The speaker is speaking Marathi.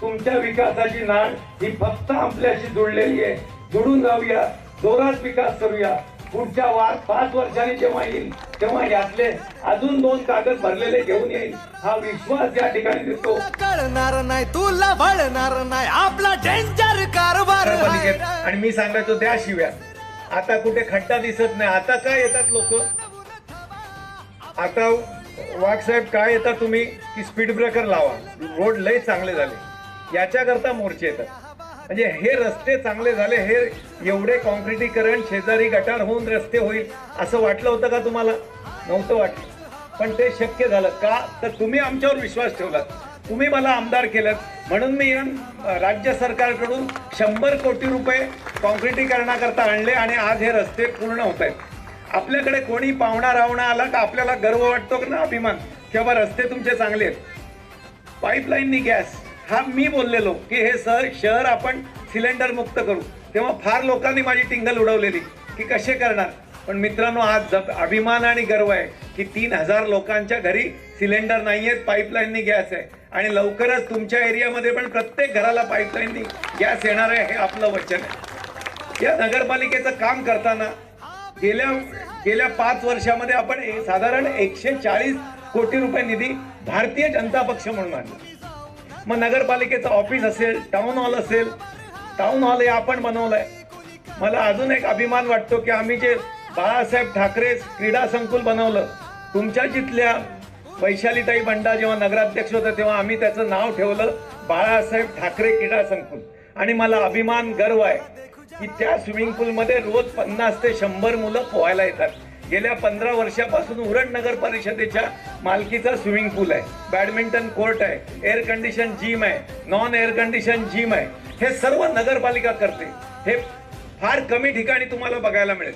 तुमच्या विकासाची नाळ ही फक्त आपल्याशी जुळलेली आहे. जुळून जाऊया. जोरात विकास करूया. पुढच्या वार पाच वर्षांनी जेव्हा येईल तेव्हा यातले अजून दोन कागद भरलेले घेऊन येईल. हा विश्वास या ठिकाणी दिसतो. कळणार नाही तुला वळणार नाही. आपला डेंजर कारभार आणि मी सांगायचो द्या शिव्या. आता कुठे खड्डा दिसत नाही. आता काय येतात लोक? आता वाघ साहेब काय येतात तुम्ही? की स्पीड ब्रेकर लावा. रोड लय चांगले झाले. याच्याकरता मोर्चे येतात. म्हणजे हे रस्ते चांगले झाले हे एवढे कॉन्क्रिटीकरण शेजारी गटार होऊन रस्ते होईल असं वाटलं होतं का तुम्हाला? नव्हतं वाटलं. पण ते शक्य झालं. का? तर तुम्ही आमच्यावर विश्वास ठेवलात. तुम्ही मला आमदार केलं. म्हणून मी राज्य सरकारकडून शंभर कोटी रुपये कॉन्क्रिटीकरणाकरता आणले आणि आज हे रस्ते पूर्ण होत आहेत. आपल्याकडे कोणी पाहुणा रावणा आला का आपल्याला गर्व वाटतो ना अभिमान? की बाबा रस्ते तुमचे चांगले आहेत. पाईपलाईननी गॅस. हा मी बोललेलो की हे सर शहर आपण सिलेंडर मुक्त करू. तेव्हा फार लोकांनी माझी टिंगल उडवलेली की कसे करणार? पण मित्रांनो आज जप- अभिमान आणि गर्व आहे की तीन हजार लोकांच्या घरी सिलेंडर नाही आहेत पाईपलाईननी गॅस आहे. आणि लवकरच तुमच्या एरियामध्ये पण प्रत्येक घराला पाईपलाईननी गॅस येणार आहे हे आपलं वचन आहे. या नगरपालिकेचं काम करताना गेल्या गेल्या पाच वर्षामध्ये आपण साधारण एकशे चाळीस कोटी रुपये निधी भारतीय जनता पक्ष म्हणून आणला. मग नगरपालिकेचं ऑफिस असेल टाऊन हॉल असेल टाऊन हॉल हे आपण बनवलंय. मला अजून एक अभिमान वाटतो की आम्ही जे बाळासाहेब ठाकरे क्रीडा संकुल बनवलं तुमच्या जिथल्या वैशालीताई बंडा जेव्हा नगराध्यक्ष होतं तेव्हा आम्ही त्याचं नाव ठेवलं बाळासाहेब ठाकरे क्रीडा संकुल. आणि मला अभिमान गर्व आहे की त्या स्विमिंग पूलमध्ये रोज पन्नास ते शंभर मुलं पोहायला येतात. गेल्या पंधरा वर्षापासून उरण नगर परिषदेच्या मालकीचा स्विमिंग पूल आहे बॅडमिंटन कोर्ट आहे एअर कंडिशन जिम आहे नॉन एअर कंडिशन जिम आहे. हे सर्व नगरपालिका करते. हे फार कमी ठिकाणी तुम्हाला बघायला मिळेल.